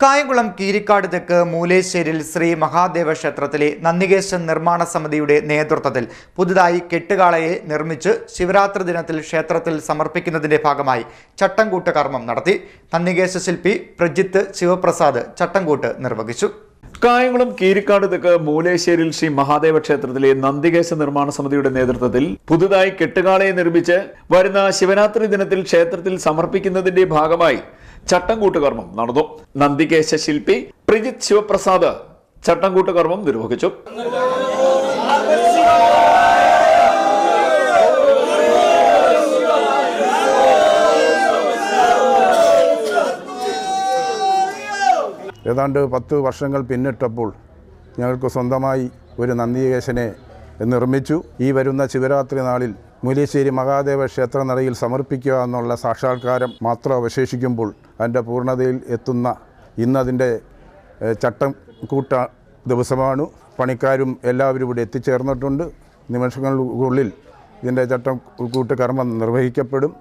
കായംകുളം കീരിക്കാട് തെക്ക് മൂലേശ്ശേരിൽ ശ്രീ മഹാദേവ ക്ഷേത്രത്തിലെ നന്ദികേശൻ നിർമ്മാണ സമിതിയുടെ നേതൃത്വത്തിൽ പുതുതായി കെട്ടുകാളയെ നിർമ്മിച്ച് ശിവരാത്രി ദിനത്തിൽ ക്ഷേത്രത്തിൽ സമർപ്പിക്കുന്നതിന്റെ ഭാഗമായി ചട്ടംകൂട്ട് കർമ്മം നടത്തി. നന്ദികേശ ശില്പി പ്രജിത്ത് ശിവപ്രസാദ് ചട്ടംകൂട്ട് നിർവഹിച്ചു. കായംകുളം കീരിക്കാട് തെക്ക് മൂലേശ്ശേരിൽ ശ്രീ മഹാദേവ ക്ഷേത്രത്തിലെ നന്ദികേശ നിർമ്മാണ സമിതിയുടെ നേതൃത്വത്തിൽ പുതുതായി കെട്ടുകാളയെ നിർമ്മിച്ച് വരുന്ന ശിവരാത്രി ദിനത്തിൽ ക്ഷേത്രത്തിൽ സമർപ്പിക്കുന്നതിന്റെ ഭാഗമായി ചട്ടംകൂട്ട് കർമ്മം നടന്നു. നന്ദികേശ ശില്പി പ്രജിത് ശിവപ്രസാദ് ചട്ടംകൂട്ട് കർമ്മം നിർവഹിച്ചു. ഏതാണ്ട് പത്ത് വർഷങ്ങൾ പിന്നിട്ടപ്പോൾ ഞങ്ങൾക്ക് സ്വന്തമായി ഒരു നന്ദികേശനെ നിർമ്മിച്ചു. ഈ വരുന്ന ശിവരാത്രി നാളിൽ മുലശ്ശേരി മഹാദേവ ക്ഷേത്ര നടയിൽ സമർപ്പിക്കുക എന്നുള്ള സാക്ഷാത്കാരം മാത്രം അവശേഷിക്കുമ്പോൾ അതിന്റെ പൂർണതയിൽ എത്തുന്ന ഇന്നതിന്റെ ചട്ടം കൂട്ട ദിവസമാണ്. പണിക്കാരും എല്ലാവരും ഇവിടെ എത്തിച്ചേർന്നിട്ടുണ്ട്. നിമിഷങ്ങൾക്കുള്ളിൽ ഇതിന്റെ ചട്ടം കൂട്ട് കർമ്മം നിർവഹിക്കപ്പെടും.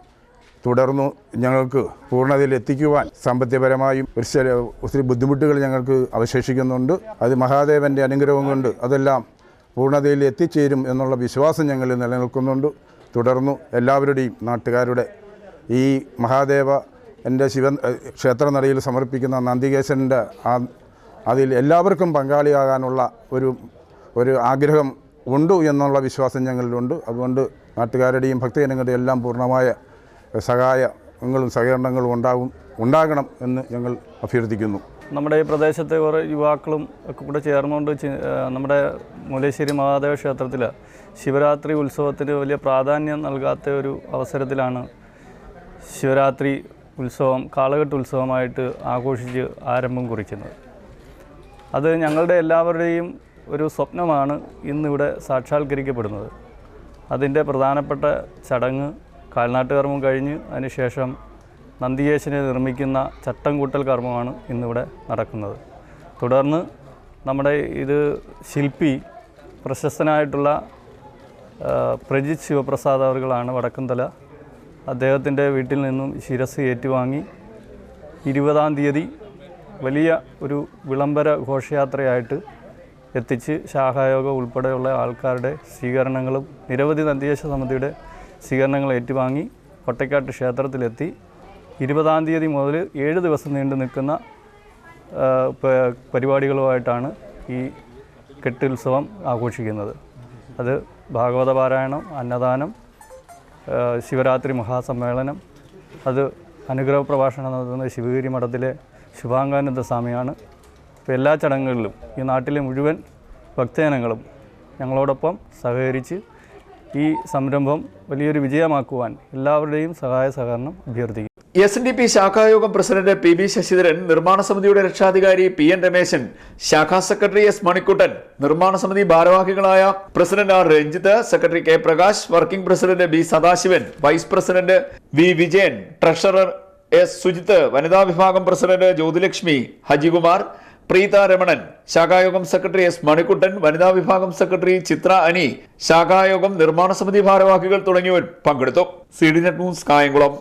തുടർന്നു ഞങ്ങൾക്ക് പൂർണതയിൽ എത്തിക്കുവാൻ സാമ്പത്തികപരമായും ഒരു ഒത്തിരി ബുദ്ധിമുട്ടുകൾ ഞങ്ങൾക്ക് അവശേഷിക്കുന്നുണ്ട്. അത് മഹാദേവന്റെ അനുഗ്രഹം കൊണ്ട് അതെല്ലാം പൂർണതയിൽ എത്തിച്ചേരും എന്നുള്ള വിശ്വാസം ഞങ്ങളിൽ നിലനിൽക്കുന്നുണ്ട്. തുടർന്നു എല്ലാവരുടെയും നാട്ടുകാരുടെ ഈ മഹാദേവ എന്റെ ശിവൻ ക്ഷേത്രനടയിൽ സമർപ്പിക്കുന്ന നന്ദികേശന്റെ ആ അതിൽ എല്ലാവർക്കും പങ്കാളിയാകാനുള്ള ഒരു ഒരു ആഗ്രഹം ഉണ്ട് എന്നുള്ള വിശ്വാസം ഞങ്ങളിലുണ്ട്. അതുകൊണ്ട് നാട്ടുകാരുടെയും ഭക്തജനങ്ങളുടെയും എല്ലാം പൂർണമായ സഹായങ്ങളും സഹകരണങ്ങളും ഉണ്ടാകും ഉണ്ടാകണം എന്ന് ഞങ്ങൾ അഭ്യർത്ഥിക്കുന്നു. നമ്മുടെ ഈ പ്രദേശത്തെ കുറേ യുവാക്കളും ഒക്കെ കൂടെ ചേർന്നുകൊണ്ട് നമ്മുടെ മുലേശ്ശേരി മഹാദേവ ക്ഷേത്രത്തിൽ ശിവരാത്രി ഉത്സവത്തിന് വലിയ പ്രാധാന്യം നൽകാത്ത ഒരു അവസരത്തിലാണ് ശിവരാത്രി ഉത്സവം കാളകെട്ട് ഉത്സവമായിട്ട് ആഘോഷിച്ച് ആരംഭം കുറിക്കുന്നത്. അത് ഞങ്ങളുടെ എല്ലാവരുടെയും ഒരു സ്വപ്നമാണ് ഇന്നിവിടെ സാക്ഷാത്കരിക്കപ്പെടുന്നത്. അതിന്റെ പ്രധാനപ്പെട്ട ചടങ്ങ് കാൽനാട്ടുകർമ്മം കഴിഞ്ഞ് അതിനുശേഷം നന്ദികേശനെ നിർമ്മിക്കുന്ന ചട്ടം കൂട്ടൽ കർമ്മമാണ് ഇന്നിവിടെ നടക്കുന്നത്. തുടർന്ന് നമ്മുടെ ഇത് ശില്പി പ്രശസ്തനായിട്ടുള്ള പ്രജിത് ശിവപ്രസാദ് അവർകളാണ് വടക്കുംതല. അദ്ദേഹത്തിന്റെ വീട്ടിൽ നിന്നും ശിരസ് ഏറ്റുവാങ്ങി ഇരുപതാം തീയതി വലിയ ഒരു വിളംബര ഘോഷയാത്രയായിട്ട് എത്തിച്ച് ശാഖായോഗം ഉൾപ്പെടെയുള്ള ആൾക്കാരുടെ സ്വീകരണങ്ങളും നിരവധി നന്ദിയേശ സമിതിയുടെ സ്വീകരണങ്ങൾ ഏറ്റുവാങ്ങി കൊട്ടക്കാട്ട് ക്ഷേത്രത്തിലെത്തി. ഇരുപതാം തീയതി മുതൽ ഏഴ് ദിവസം നീണ്ടു നിൽക്കുന്ന പരിപാടികളുമായിട്ടാണ് ഈ കെട്ടുത്സവം ആഘോഷിക്കുന്നത്. അത് ഭാഗവത പാരായണം അന്നദാനം ശിവരാത്രി മഹാസമ്മേളനം അത് അനുഗ്രഹ പ്രഭാഷണം നടത്തുന്ന ശിവഗിരി മഠത്തിലെ ശുഭാംഗാനന്ദ സ്വാമിയാണ്. ഇപ്പോൾ എല്ലാ ചടങ്ങുകളിലും ഈ നാട്ടിലെ മുഴുവൻ ഭക്തജനങ്ങളും ഞങ്ങളോടൊപ്പം സഹകരിച്ച് ഈ സംരംഭം വലിയൊരു വിജയമാക്കുവാൻ എല്ലാവരുടെയും സഹായ സഹകരണം അഭ്യർത്ഥിക്കുന്നു. എസ് എൻ ഡി പി ശാഖായോഗം പ്രസിഡന്റ് പി ബി ശശിധരൻ നിർമ്മാണ സമിതിയുടെ രക്ഷാധികാരി പി എൻ രമേശൻ ശാഖാ സെക്രട്ടറി എസ് മണിക്കുട്ടൻ നിർമ്മാണ സമിതി ഭാരവാഹികളായ president R Ranjith secretary K Prakash working president B Sadasivan vice president V Vijayan treasurer S Sujith വനിതാ വിഭാഗം പ്രസിഡന്റ് ജ്യോതിലക്ഷ്മി ഹജികുമാർ പ്രീത രമണൻ ശാഖായോഗം സെക്രട്ടറി എസ് മണിക്കുട്ടൻ വനിതാ വിഭാഗം സെക്രട്ടറി ചിത്ര അനി ശാഖായോഗം നിർമ്മാണ സമിതി ഭാരവാഹികൾ തുടങ്ങിയവർ പങ്കെടുത്തു. C D net news Kayamkulam.